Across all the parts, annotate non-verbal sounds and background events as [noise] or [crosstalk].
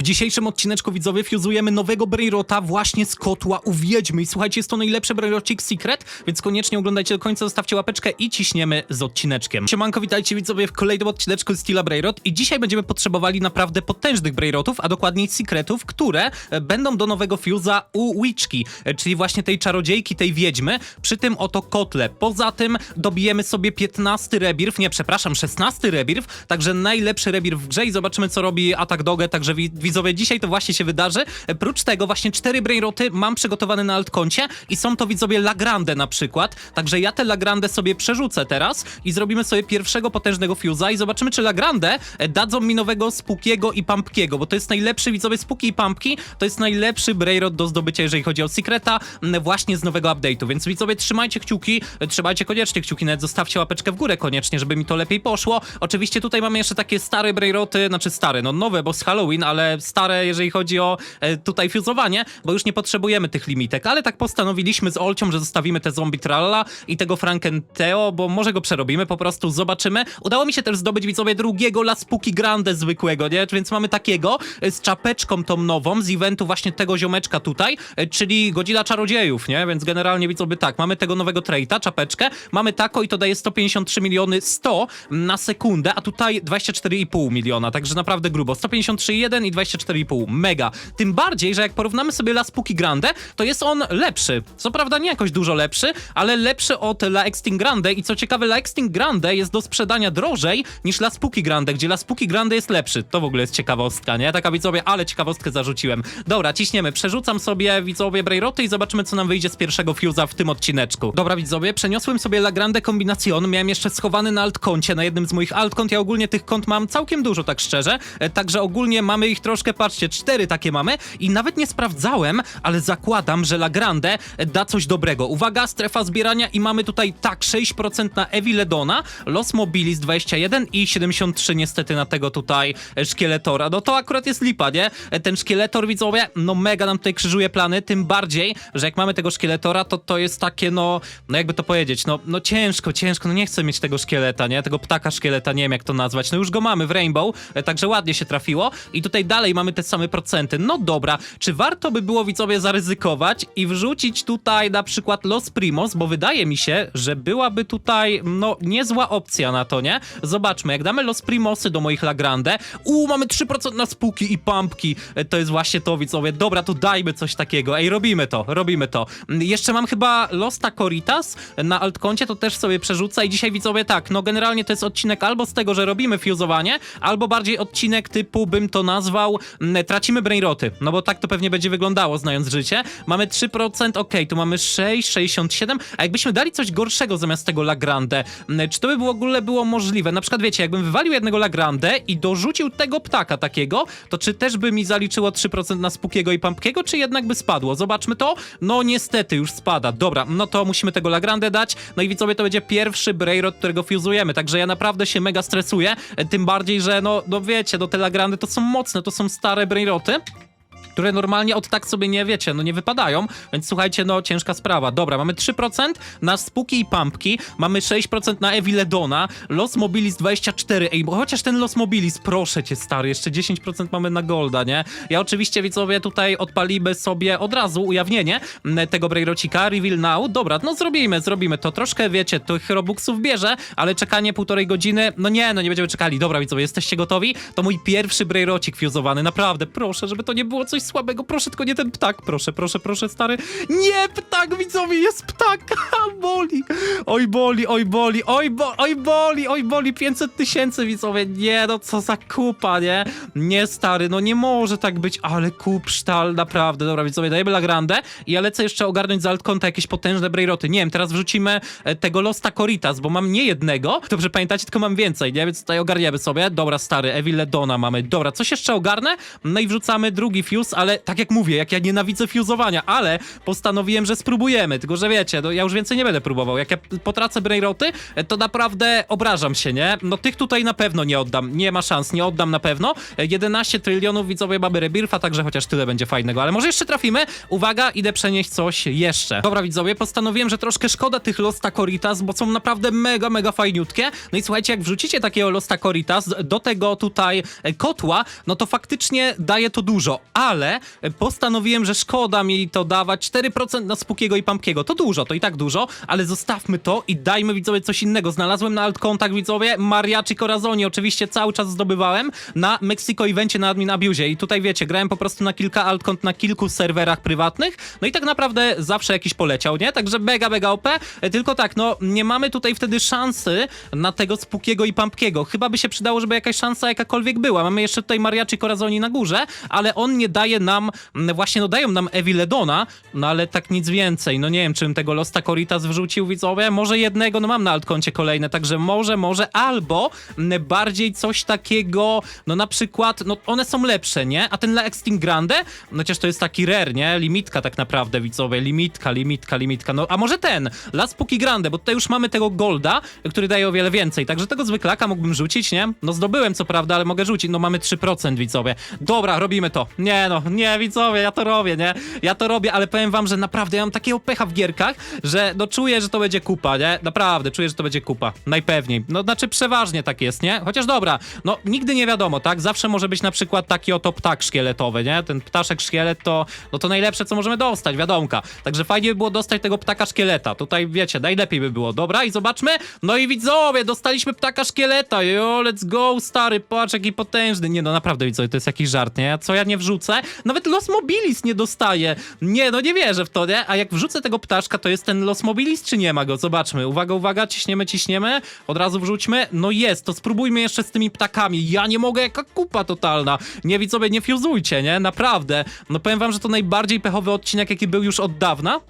W dzisiejszym odcineczku widzowie fuzujemy nowego Brainrota właśnie z kotła u Wiedźmy. I słuchajcie, jest to najlepszy Brainrocik Secret, więc koniecznie oglądajcie do końca, zostawcie łapeczkę i ciśniemy z odcineczkiem. Siemanko, witajcie widzowie w kolejnym odcineczku Stila Brainrot i dzisiaj będziemy potrzebowali naprawdę potężnych Brainrotów, a dokładniej Secretów, które e, będą do nowego fuza u Witchki, e, czyli właśnie tej czarodziejki, tej Wiedźmy, przy tym oto kotle. Poza tym dobijemy sobie 15 rebirw, nie, przepraszam, 16 rebirw, także najlepszy rebirw w grze i zobaczymy, co robi Atak Dogę, także wi widzowie, dzisiaj to właśnie się wydarzy. Prócz tego właśnie cztery brainroty mam przygotowane na altkoncie i są to widzowie Lagrande na przykład, także ja te Lagrande sobie przerzucę teraz i zrobimy sobie pierwszego potężnego fuse'a i zobaczymy, czy Lagrande e, dadzą mi nowego Spukiego i Pumpkiego, bo to jest najlepszy widzowie Spuki i Pumpki, to jest najlepszy brainrot do zdobycia, jeżeli chodzi o Secreta, właśnie z nowego update'u, więc widzowie trzymajcie kciuki, e, trzymajcie koniecznie kciuki, nawet zostawcie łapeczkę w górę koniecznie, żeby mi to lepiej poszło. Oczywiście tutaj mamy jeszcze takie stare brainroty, znaczy stare, no nowe, bo z Halloween, ale stare, jeżeli chodzi o e, tutaj fuzowanie, bo już nie potrzebujemy tych limitek, ale tak postanowiliśmy z Olcią, że zostawimy te zombie tralla i tego Frankenteo, bo może go przerobimy, po prostu zobaczymy. Udało mi się też zdobyć widzowie drugiego Laspuki Grande zwykłego, nie? Więc mamy takiego e, z czapeczką tą nową z eventu właśnie tego ziomeczka tutaj, e, czyli Godzilla Czarodziejów, nie? Więc generalnie widzowie tak, mamy tego nowego traita, czapeczkę, mamy tako i to daje 153 miliony 100 na sekundę, a tutaj 24,5 miliona, także naprawdę grubo. 153,1 i 24,5, mega. Tym bardziej, że jak porównamy sobie Laspuki Grande, to jest on lepszy. Co prawda nie jakoś dużo lepszy, ale lepszy od La Extinct Grande i co ciekawe, La Extinct Grande jest do sprzedania drożej niż Laspuki Grande, gdzie Laspuki Grande jest lepszy. To w ogóle jest ciekawostka, nie? Taka widzowie, ale ciekawostkę zarzuciłem. Dobra, ciśniemy. Przerzucam sobie widzowie Brayroty i zobaczymy, co nam wyjdzie z pierwszego fuse'a w tym odcineczku. Dobra, widzowie, przeniosłem sobie La Grande Combinacion, miałem jeszcze schowany na altkoncie, na jednym z moich altkont. Ja ogólnie tych kont mam całkiem dużo, tak szczerze. E, Także ogólnie mamy ich troszkę, patrzcie, cztery takie mamy i nawet nie sprawdzałem, ale zakładam, że La Grande da coś dobrego. Uwaga, strefa zbierania i mamy tutaj tak 6% na Evi Ledona, Los Mobilis 21 i 73 niestety na tego tutaj szkieletora. No to akurat jest lipa, nie? Ten szkieletor, widzowie, no mega nam tutaj krzyżuje plany, tym bardziej, że jak mamy tego szkieletora, to to jest takie, no, no jakby to powiedzieć, no, no ciężko, ciężko, no nie chcę mieć tego szkieleta, nie? Tego ptaka szkieleta, nie wiem jak to nazwać. No już go mamy w Rainbow, e, także ładnie się trafiło i tutaj dalej mamy te same procenty. No dobra, czy warto by było widzowie zaryzykować i wrzucić tutaj na przykład Los Primos, bo wydaje mi się, że byłaby tutaj, no, niezła opcja na to, nie? Zobaczmy, jak damy Los Primosy do moich Lagrande, uuu, mamy 3% na spółki i pumpki, E, to jest właśnie to, widzowie. Dobra, to dajmy coś takiego. Ej, robimy to, robimy to. Mm, Jeszcze mam chyba Losta Coritas na altkoncie, to też sobie przerzucę i dzisiaj, widzowie, tak, no generalnie to jest odcinek albo z tego, że robimy fuzowanie, albo bardziej odcinek typu, bym to nazwał, mm, tracimy brainroty, no bo tak to pewnie będzie wyglądało, znając życie. Mamy 3%, okej, tu mamy 6, 67, a jakbyśmy dali coś gorszego zamiast tego Lagrande, czy to by w ogóle było możliwe? Na przykład, wiecie, jakbym wywalił jednego Lagrande i dorzucił tego ptaka takiego, to czy też by mi zaliczyło 3% na Spukiego i Pumpkiego, czy jednak by spadło? Zobaczmy to. No niestety, już spada. Dobra, no to musimy tego Lagrande dać. No i widzowie, to będzie pierwszy Brayrot, którego fuzujemy, także ja naprawdę się mega stresuję, e, tym bardziej, że no, no wiecie, no te Lagrandy to są mocne, to są stare Brayroty które normalnie od tak sobie nie wiecie, no nie wypadają, więc słuchajcie, no ciężka sprawa. Dobra, mamy 3% na Spuki i Pumpki, mamy 6% na Evi Ledona, Los Mobilis 24, ej, bo chociaż ten Los Mobilis, proszę cię stary, jeszcze 10% mamy na Golda, nie? Ja oczywiście, widzowie, tutaj odpalimy sobie od razu ujawnienie m, tego Brayrocika, Reveal Now, dobra, no zrobimy, zrobimy to, troszkę, wiecie, tych Robuxów bierze, ale czekanie półtorej godziny, no nie, no nie będziemy czekali, dobra, widzowie, jesteście gotowi? To mój pierwszy Brayrocik fuzowany, naprawdę, proszę, żeby to nie było coś słabego, proszę, tylko nie ten ptak, proszę, proszę, proszę, stary. Nie, ptak, widzowie, jest ptak, [laughs] boli. Oj, boli, oj, boli, oj, bo, oj, boli, oj, boli, 500 tysięcy, widzowie, nie, no co za kupa, nie? Nie, stary, no nie może tak być, ale kup sztal, naprawdę, dobra, widzowie, dajemy La Grande. I ja lecę jeszcze ogarnąć z altkonta jakieś potężne brejroty, nie wiem, teraz wrzucimy e, tego Losta Coritas, bo mam nie jednego, dobrze pamiętacie, tylko mam więcej, nie? Więc tutaj ogarniemy sobie, dobra, stary, Evil Ledona mamy, dobra, coś jeszcze ogarnę, no i wrzucamy drugi fuse, ale tak jak mówię, jak ja nienawidzę fuzowania, ale postanowiłem, że spróbujemy, tylko że wiecie, no ja już więcej nie będę próbował. Jak ja potracę brainroty, to naprawdę obrażam się, nie? No tych tutaj na pewno nie oddam, nie ma szans, nie oddam na pewno. 11 trylionów widzowie mamy rebirfa, także chociaż tyle będzie fajnego, ale może jeszcze trafimy. Uwaga, idę przenieść coś jeszcze. Dobra widzowie, postanowiłem, że troszkę szkoda tych Losta Coritas, bo są naprawdę mega, mega fajniutkie. No i słuchajcie, jak wrzucicie takiego Losta Coritas do tego tutaj e, kotła, no to faktycznie daje to dużo, ale e, postanowiłem, że szkoda mi to dawać 4% na Spukiego i Pumpkiego. To dużo, to i tak dużo, ale zostawmy to i dajmy widzowie coś innego. Znalazłem na altkontach widzowie Mariachi Corazoni, oczywiście cały czas zdobywałem na Mexico Evencie na Admin Abuse i tutaj wiecie, grałem po prostu na kilka altkont na kilku serwerach prywatnych, no i tak naprawdę zawsze jakiś poleciał, nie? Także mega, mega OP, E, tylko tak, no nie mamy tutaj wtedy szansy na tego Spukiego i Pumpkiego. Chyba by się przydało, żeby jakaś szansa jakakolwiek była. Mamy jeszcze tutaj Mariachi Corazoni na górze, ale on nie daje nam, mm, właśnie no dają nam Eviledona, no ale tak nic więcej. No nie wiem, czym tego Losta Coritas wrzucił widzowie. Może jednego, no mam na altkoncie kolejne, także może, może, albo mm, bardziej coś takiego, no na przykład, no one są lepsze, nie? A ten La Extinct Grande, no chociaż to jest taki rare, nie? Limitka tak naprawdę, widzowie, limitka, limitka, limitka. No a może ten, La Spooky Grande, bo tutaj już mamy tego Golda, który daje o wiele więcej, także tego zwyklaka mógłbym rzucić, nie? No zdobyłem co prawda, ale mogę rzucić, no mamy 3% widzowie. Dobra, robimy to. Nie no, nie widzowie, ja to robię, nie? Ja to robię, ale powiem wam, że naprawdę ja mam takiego pecha w gierkach, że no czuję, że to będzie kupa, nie? Naprawdę, czuję, że to będzie kupa. Najpewniej. No znaczy przeważnie tak jest, nie? Chociaż dobra, no nigdy nie wiadomo, tak? Zawsze może być na przykład taki oto ptak szkieletowy, nie? Ten ptaszek szkielet to, no to najlepsze, co możemy dostać, wiadomka. Także fajnie by było dostać tego ptaka szkieleta. Tutaj wiecie, najlepiej by było. Dobra, i zobaczmy. No i widzowie, dostaliśmy ptaka szkieleta. Jo, let's go, stary, patrz jaki potężny. Nie no, naprawdę widzowie, to jest jakiś żart, nie? Co ja nie wrzucę? Nawet Los Mobilis nie dostaje. Nie, no nie wierzę w to, nie? A jak wrzucę tego ptaszka, to jest ten Los Mobilis, czy nie ma go? Zobaczmy. Uwaga, uwaga, ciśniemy, ciśniemy. Od razu wrzućmy. No jest, to spróbujmy jeszcze z tymi ptakami. Ja nie mogę, jaka kupa totalna. Nie widzowie, nie fuzujcie, nie? Naprawdę. No powiem wam, że to najbardziej pechowy odcinek, jaki był już od dawna.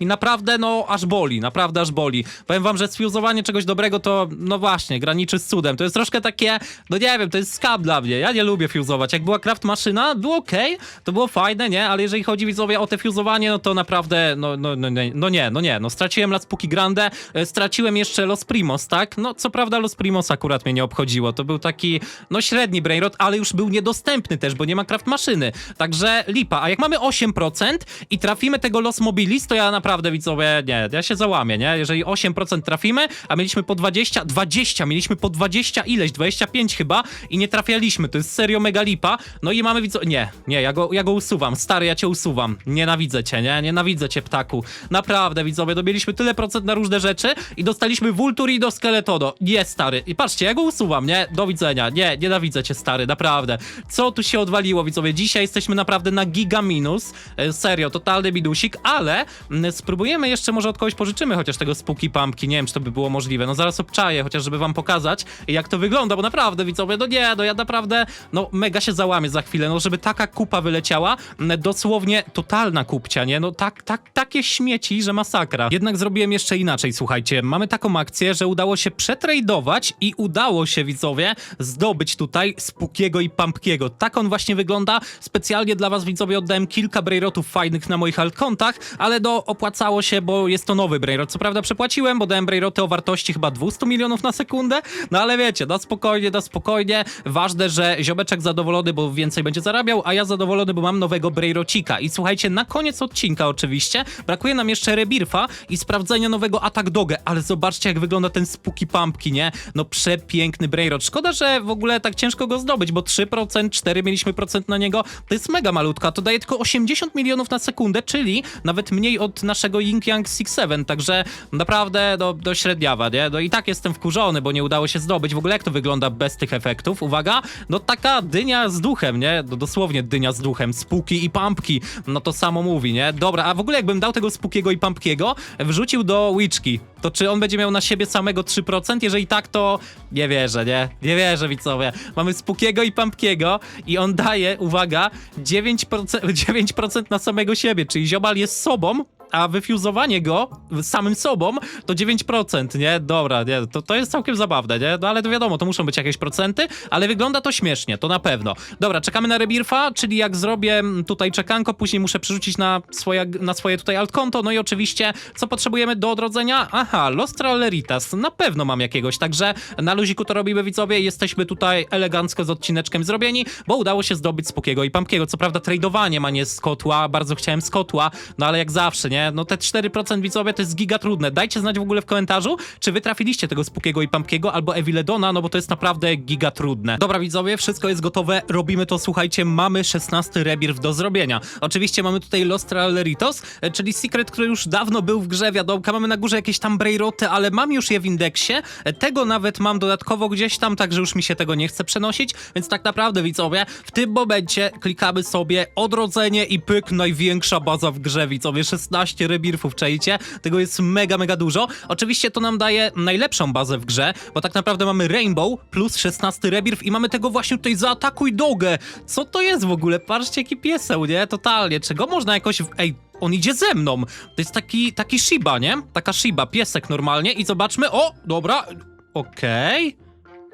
I naprawdę, no, aż boli, naprawdę aż boli. Powiem wam, że sfuzowanie czegoś dobrego to, no właśnie, graniczy z cudem. To jest troszkę takie, no nie wiem, to jest skam dla mnie. Ja nie lubię fuzować. Jak była craft maszyna, było okej, to było fajne, nie? Ale jeżeli chodzi, widzowie, o te fuzowanie, no to naprawdę, no, no, no, nie, no nie, no nie. No straciłem Las Puki Grande, e, straciłem jeszcze Los Primos, tak? No, co prawda Los Primos akurat mnie nie obchodziło. To był taki, no, średni brainrot, ale już był niedostępny też, bo nie ma craft maszyny. Także lipa. A jak mamy 8% i trafimy tego Los Mobilis, to ja naprawdę widzowie, nie, ja się załamię, nie? Jeżeli 8% trafimy, a mieliśmy po 20, 20, mieliśmy po 20 ileś, 25 chyba i nie trafialiśmy, to jest serio mega lipa. No i mamy widzowie, nie, nie, ja go, ja go usuwam, stary, ja cię usuwam. Nienawidzę cię, nie? Nienawidzę cię, ptaku. Naprawdę, widzowie, dobiliśmy tyle procent na różne rzeczy i dostaliśmy Vulturi do Skeletodo. Nie, stary. I patrzcie, ja go usuwam, nie? Do widzenia. Nie, nienawidzę cię, stary, naprawdę. Co tu się odwaliło, widzowie? Dzisiaj jesteśmy naprawdę na giga minus. E, Serio, totalny minusik, ale mm, spróbujemy jeszcze, może od kogoś pożyczymy chociaż tego spooky pumpki. Nie wiem, czy to by było możliwe. No zaraz obczaję, chociaż żeby wam pokazać, jak to wygląda, bo naprawdę, widzowie, no nie, no ja naprawdę, no mega się załamię za chwilę, no żeby taka kupa wyleciała, mm, dosłownie totalna kupcia, nie? No tak, tak, takie śmieci, że masakra. Jednak zrobiłem jeszcze inaczej, słuchajcie. Mamy taką akcję, że udało się przetradować i udało się, widzowie, zdobyć tutaj Spookiego i Pumpkiego. Tak on właśnie wygląda. Specjalnie dla was, widzowie, oddałem kilka brainrotów fajnych na moich altkontach, ale do opłacało się, bo jest to nowy brainrot. Co prawda przepłaciłem, bo dałem brainroty o wartości chyba 200 milionów na sekundę, no ale wiecie, da spokojnie, da spokojnie. Ważne, że ziomeczek zadowolony, bo więcej będzie zarabiał, a ja zadowolony, bo mam nowego brainrocika. I słuchajcie, na koniec odcinka oczywiście brakuje nam jeszcze rebirfa i sprawdzenia nowego atak dogę, ale zobaczcie jak wygląda ten spooky pumpki, nie? No przepiękny brainrot. Szkoda, że w ogóle tak ciężko go zdobyć, bo 3%, 4 mieliśmy procent na niego, to jest mega malutka, to daje tylko 80 milionów na sekundę, czyli nawet mniej od naszego Ying Yang 6-7, także naprawdę do, do średniawa, nie? No i tak jestem wkurzony, bo nie udało się zdobyć. W ogóle jak to wygląda bez tych efektów? Uwaga, no taka dynia z duchem, nie? No dosłownie dynia z duchem, spuki i pumpki, no to samo mówi, nie? Dobra, a w ogóle jakbym dał tego spukiego i pumpkiego, wrzucił do Witchki, to czy on będzie miał na siebie samego 3%? Jeżeli tak, to nie wierzę, nie? Nie wierzę, widzowie. Mamy Spukiego i Pumpkiego i on daje, uwaga, 9%, 9% [laughs] na samego siebie, czyli Ziobal jest sobą, a wyfuzowanie go samym sobą to 9%, nie? Dobra, nie, to, to jest całkiem zabawne, nie? No ale to wiadomo, to muszą być jakieś procenty, ale wygląda to śmiesznie, to na pewno. Dobra, czekamy na rebirfa, czyli jak zrobię mm, tutaj czekanko, później muszę przerzucić na swoje, na swoje tutaj altkonto, no i oczywiście, co potrzebujemy do odrodzenia? Aha, Los Tralleritas, na pewno mam jakiegoś, także na luziku to robimy widzowie, jesteśmy tutaj elegancko z odcineczkiem zrobieni, bo udało się zdobyć Spukiego i Pampiego, co prawda tradowanie ma nie z kotła, bardzo chciałem z kotła, no ale jak zawsze, nie? No te 4% widzowie to jest giga trudne, dajcie znać w ogóle w komentarzu, czy wy trafiliście tego Spukiego i Pampiego albo Eviledona, no bo to jest naprawdę giga trudne. Dobra widzowie, wszystko jest gotowe, robimy to, słuchajcie, mamy 16 rebirth do zrobienia. Oczywiście mamy tutaj Los Tralleritos, e, czyli secret, który już dawno był w grze, wiadomka, mamy na górze jakieś tam brejroty, ale mam już je w indeksie, tego nawet mam dodatkowo gdzieś tam, także już mi się tego nie chce przenosić, więc tak naprawdę widzowie, w tym momencie klikamy sobie odrodzenie i pyk, największa baza w grze, widzowie, 16 rebirthów, czajcie? Tego jest mega, mega dużo. Oczywiście to nam daje najlepszą bazę w grze, bo tak naprawdę mamy Rainbow plus 16 rebirth i mamy tego właśnie tutaj zaatakuj dogę. Co to jest w ogóle? Patrzcie jaki pieseł, nie? Totalnie. Czego można jakoś... Ej, on idzie ze mną. To jest taki, taki Shiba, nie? Taka Shiba, piesek normalnie i zobaczmy. O, dobra, okej.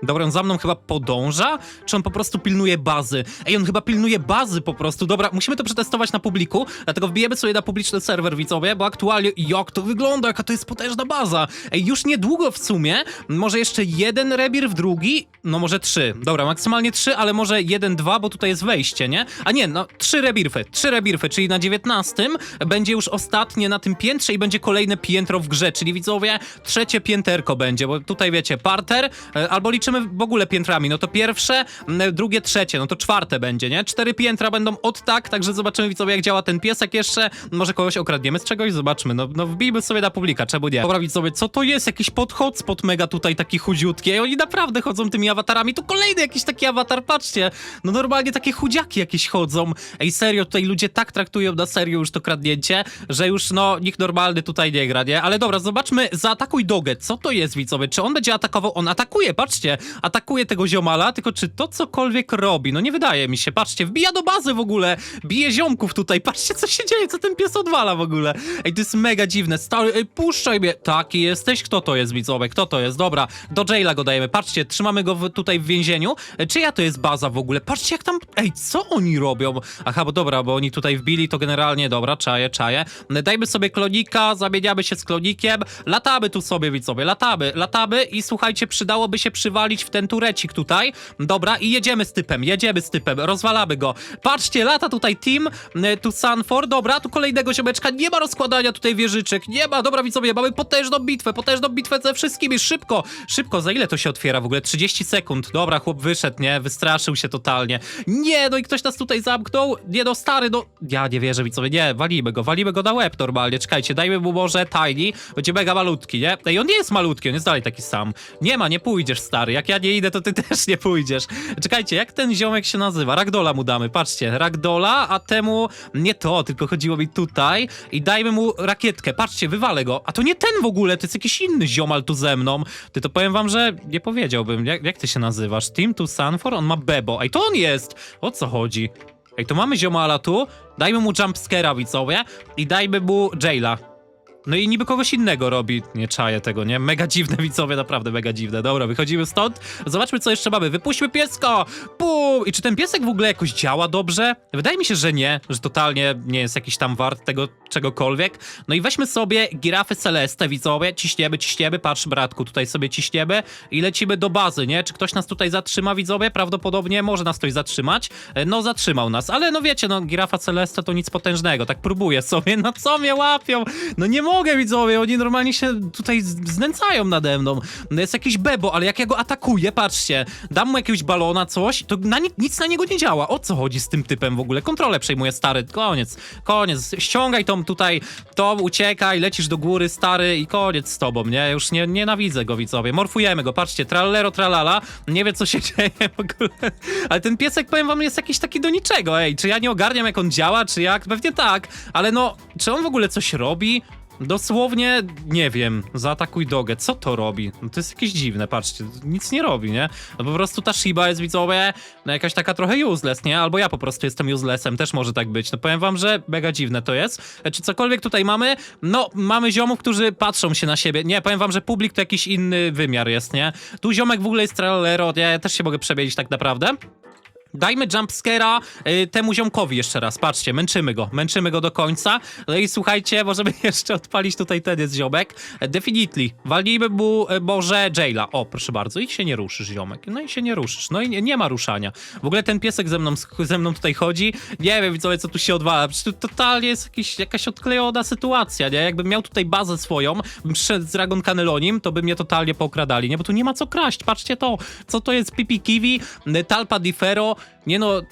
Dobra, on za mną chyba podąża? Czy on po prostu pilnuje bazy? Ej, on chyba pilnuje bazy po prostu. Dobra, musimy to przetestować na publiku, dlatego wbijemy sobie na publiczny serwer, widzowie, bo aktualnie jak to wygląda, jaka to jest potężna baza. Ej, już niedługo w sumie, może jeszcze jeden rebir w drugi, no może trzy. Dobra, maksymalnie trzy, ale może jeden, dwa, bo tutaj jest wejście, nie? A nie, no trzy rebirfy, trzy rebirfy, czyli na 19 będzie już ostatnie na tym piętrze i będzie kolejne piętro w grze, czyli widzowie, trzecie pięterko będzie, bo tutaj wiecie, parter, e, albo liczymy w ogóle piętrami, no to pierwsze, drugie, trzecie, no to czwarte będzie, nie? Cztery piętra będą od tak, także zobaczymy widzowie jak działa ten piesek jeszcze, może kogoś okradniemy z czegoś, zobaczmy, no, no wbijmy sobie na publika, czemu nie? Dobra widzowie, co to jest? Jakiś podhotspot mega tutaj taki chudziutki, Ej, oni naprawdę chodzą tymi awatarami, tu kolejny jakiś taki awatar, patrzcie, no normalnie takie chudziaki jakieś chodzą, ej serio, tutaj ludzie tak traktują na serio już to kradnięcie, że już no nikt normalny tutaj nie gra, nie? Ale dobra, zobaczmy, zaatakuj dogę, co to jest widzowie, czy on będzie atakował? On atakuje, patrzcie, atakuje tego ziomala, tylko czy to cokolwiek robi? No nie wydaje mi się, patrzcie, wbija do bazy w ogóle, bije ziomków tutaj, patrzcie co się dzieje, co ten pies odwala w ogóle. Ej, to jest mega dziwne, stary, ej, puszczaj mnie. Taki jesteś? Kto to jest, widzowie? Kto to jest? Dobra, do jaila go dajemy, patrzcie, trzymamy go w, tutaj w więzieniu. E, Czyja to jest baza w ogóle? Patrzcie jak tam, ej, co oni robią? Aha, bo dobra, bo oni tutaj wbili, to generalnie, dobra, czaję, czaję. E, Dajmy sobie klonika, zamieniamy się z klonikiem, latamy tu sobie, widzowie, latamy, latamy i słuchajcie, przydałoby się przywalić w ten turecik tutaj. Dobra, i jedziemy z typem, jedziemy z typem, rozwalamy go. Patrzcie, lata tutaj team, e, tu Sanford, dobra, tu kolejnego ziomeczka, nie ma rozkładania tutaj wieżyczek, nie ma, dobra widzowie, mamy potężną bitwę, potężną bitwę ze wszystkimi, szybko, szybko, za ile to się otwiera w ogóle? 30 sekund, dobra, chłop wyszedł, nie, wystraszył się totalnie. Nie, no i ktoś nas tutaj zamknął, nie no, stary, no, ja nie wierzę widzowie, nie, walimy go, walimy go na łeb normalnie, czekajcie, dajmy mu może tiny, będzie mega malutki, nie? Ej, on nie jest malutki, on jest dalej taki sam. Nie ma, nie pójdziesz, stary, jak ja nie idę, to ty [laughs] też nie pójdziesz. Czekajcie, jak ten ziomek się nazywa? Ragdola mu damy, patrzcie, Ragdola, a temu nie to, tylko chodziło mi tutaj i dajmy mu rakietkę, patrzcie, wywalę go, a to nie ten w ogóle, to jest jakiś inny ziomal tu ze mną. Ty to powiem wam, że nie powiedziałbym, jak, jak ty się nazywasz? Team to Sanfor? On ma Bebo, ej, to on jest! O co chodzi? Ej, to mamy ziomala tu, dajmy mu jumpscare'a widzowie i dajmy mu jaila. No i niby kogoś innego robi. Nie czaję tego, nie? Mega dziwne widzowie, naprawdę mega dziwne. Dobra, wychodzimy stąd. Zobaczmy, co jeszcze mamy. Wypuśćmy pieska! Pum! I czy ten piesek w ogóle jakoś działa dobrze? Wydaje mi się, że nie, że totalnie nie jest jakiś tam wart tego czegokolwiek. No i weźmy sobie girafy Celeste, widzowie. Ciśniemy, ciśniemy. Patrz, bratku, tutaj sobie ciśniemy i lecimy do bazy, nie? Czy ktoś nas tutaj zatrzyma, widzowie? Prawdopodobnie może nas ktoś zatrzymać. E, No, zatrzymał nas, ale no wiecie, no, girafa Celeste to nic potężnego. Tak próbuję sobie. No co mnie łapią? No nie mogę, widzowie, oni normalnie się tutaj znęcają nade mną. No jest jakiś bebo, ale jak ja go atakuję, patrzcie, dam mu jakiegoś balona, coś, to na ni nic na niego nie działa. O co chodzi z tym typem w ogóle? Kontrolę przejmuje, stary, koniec, koniec. Ściągaj tą tutaj, tą, uciekaj, lecisz do góry, stary i koniec z tobą, nie? Już nie, nienawidzę go, widzowie. Morfujemy go, patrzcie, trallero, tralala, nie wie co się [laughs] dzieje w ogóle. Ale ten piesek, powiem wam, jest jakiś taki do niczego, ej, czy ja nie ogarniam jak on działa, czy jak? Pewnie tak, ale no, czy on w ogóle coś robi? Dosłownie, nie wiem, zaatakuj dogę. Co to robi? No to jest jakieś dziwne, patrzcie, nic nie robi, nie? No po prostu ta Shiba jest, widzowie, no jakaś taka trochę useless, nie? Albo ja po prostu jestem uselessem, też może tak być. No powiem wam, że mega dziwne to jest. Czy cokolwiek tutaj mamy? No, mamy ziomów, którzy patrzą się na siebie. Nie, powiem wam, że publik to jakiś inny wymiar jest, nie? Tu ziomek w ogóle jest trallero, ja, ja też się mogę przebielić tak naprawdę. Dajmy jumpscare'a y, temu ziomkowi jeszcze raz, patrzcie, męczymy go, męczymy go do końca. No i słuchajcie, możemy [laughs] jeszcze odpalić tutaj ten jest ziomek. Definitely, walnijmy mu Jaila. O, proszę bardzo, i się nie ruszysz, ziomek. No i się nie ruszysz, no i nie, nie ma ruszania. W ogóle ten piesek ze mną, ze mną tutaj chodzi, nie wiem, widzowie, co tu się odwala. Przecież to totalnie jest jakiś, jakaś odklejona sytuacja, nie? Jakbym miał tutaj bazę swoją, bym przyszedł z Dragon Canelonim, to by mnie totalnie pokradali, nie? Bo tu nie ma co kraść, patrzcie to, co to jest Pipi Kiwi, y, Talpa Differo, nie no,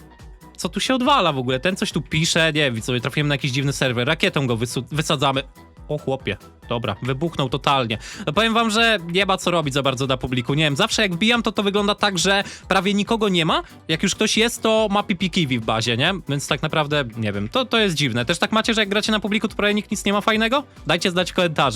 co tu się odwala w ogóle? Ten coś tu pisze, nie wiem, sobie trafiłem na jakiś dziwny serwer, rakietą go wysadzamy. O chłopie, dobra, wybuchnął totalnie. No powiem wam, że nie ma co robić za bardzo na publiku. Nie wiem, zawsze jak wbijam, to to wygląda tak, że prawie nikogo nie ma. Jak już ktoś jest, to ma pipi kiwi w bazie, nie? Więc tak naprawdę, nie wiem, to, to jest dziwne. Też tak macie, że jak gracie na publiku, to prawie nikt nic nie ma fajnego? Dajcie znać w komentarzu.